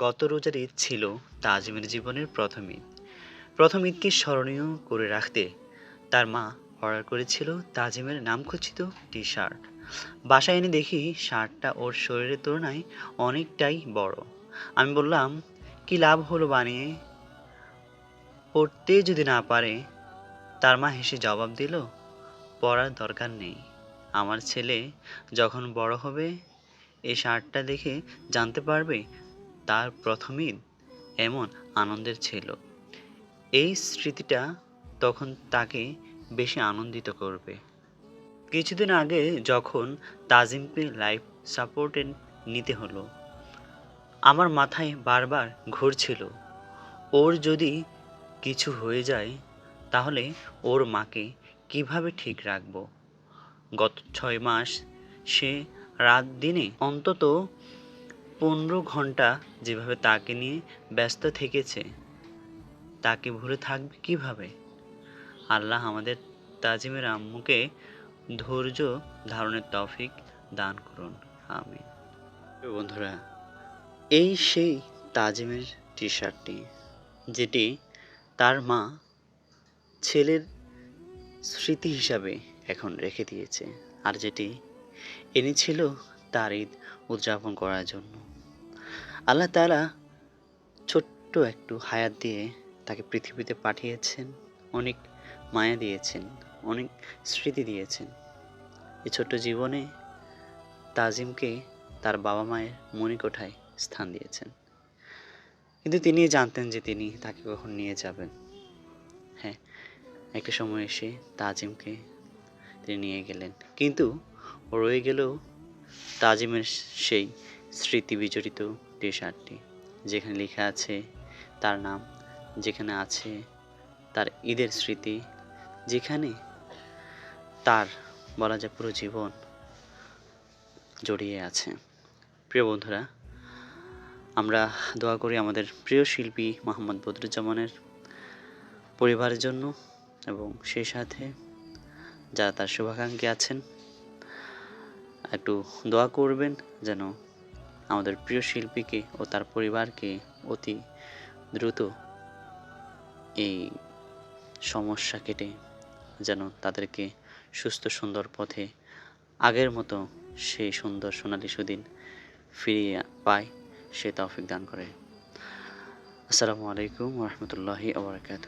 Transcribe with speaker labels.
Speaker 1: গত রোজার ঈদ ছিল তাজিমের জীবনের প্রথম ঈদ। প্রথম ঈদকে স্মরণীয় করে রাখতে তার মা অর্ডার করেছিল তাজিমের নামখচিত টি শার্ট বাসায় এনে দেখি শার্টটা ওর শরীরের তুলনায় অনেকটাই বড়। আমি বললাম, কি লাভ হলো বানিয়ে? পড়তে যদি না পারে? তার মা হেসে জবাব দিল, পড়ার দরকার নেই। আমার ছেলে যখন বড় হবে এই শার্টটা দেখে জানতে পারবে তার প্রথম ঈদ এমন আনন্দের ছিল। এই স্মৃতিটা তখন তাকে বেশি আনন্দিত করবে। কিছুদিন আগে যখন তাজিমকে লাইফ সাপোর্টে নিতে হলো, আমার মাথায় বারবার ঘুরছিল ওর যদি কিছু হয়ে যায়, তাহলে ওর মাকে কীভাবে ঠিক রাখব? গত ছয় মাস সে রাত দিনে অন্তত পনেরো ঘণ্টা যেভাবে তাকে নিয়ে ব্যস্ত থেকেছে, তাকে ভুলে থাকবে কীভাবে? আল্লাহ আমাদের তাজিমের আম্মুকে ধৈর্য ধারণের তৌফিক দান করুন আমি বন্ধুরা, এই সেই তাজিমের টি শার্টটি যেটি তার মা ছেলের স্মৃতি হিসাবে এখন রেখে দিয়েছে, আর যেটি এনেছিল তার ঈদ উদযাপন করার জন্য। আল্লাহ তালা ছোট্ট একটু হায়াত দিয়ে তাকে পৃথিবীতে পাঠিয়েছেন, অনেক মায়া দিয়েছেন, অনেক স্মৃতি দিয়েছেন। এই ছোট্ট জীবনে তাজিমকে তার বাবা মায়ের মণিকোঠায় স্থান দিয়েছেন। কিন্তু তিনি জানতেন যে তিনি তাকে কখন নিয়ে যাবেন। হ্যাঁ একটা সময় এসে তাজিমকে তিনি নিয়ে গেলেন। কিন্তু রয়ে গেলেও তাজিমের সেই স্মৃতি বিজড়িত টি শার্টটি যেখানে লেখা আছে তার নাম, যেখানে আছে তার ঈদের স্মৃতি, যেখানে তার বলা যায় পুরো জীবন জড়িয়ে আছে। প্রিয় বন্ধুরা, আমরা দোয়া করি আমাদের প্রিয় শিল্পী মোহাম্মদ বদরুজ্জামানের পরিবারের জন্য এবং সেই সাথে যারা তার শুভাকাঙ্ক্ষী আছেন, একটু দোয়া করবেন যেন আমাদের প্রিয় শিল্পীকে ও তার পরিবারকে অতি দ্রুত এই সমস্যা কেটে যেন তাদেরকে সুস্থ সুন্দর পথে আগের মতো সেই সুন্দর সোনালি সুদিন ফিরিয়ে পায়, সে তৌফিক দান করে। আসসালামু আলাইকুম রহমতুল্লাহি আবরকাত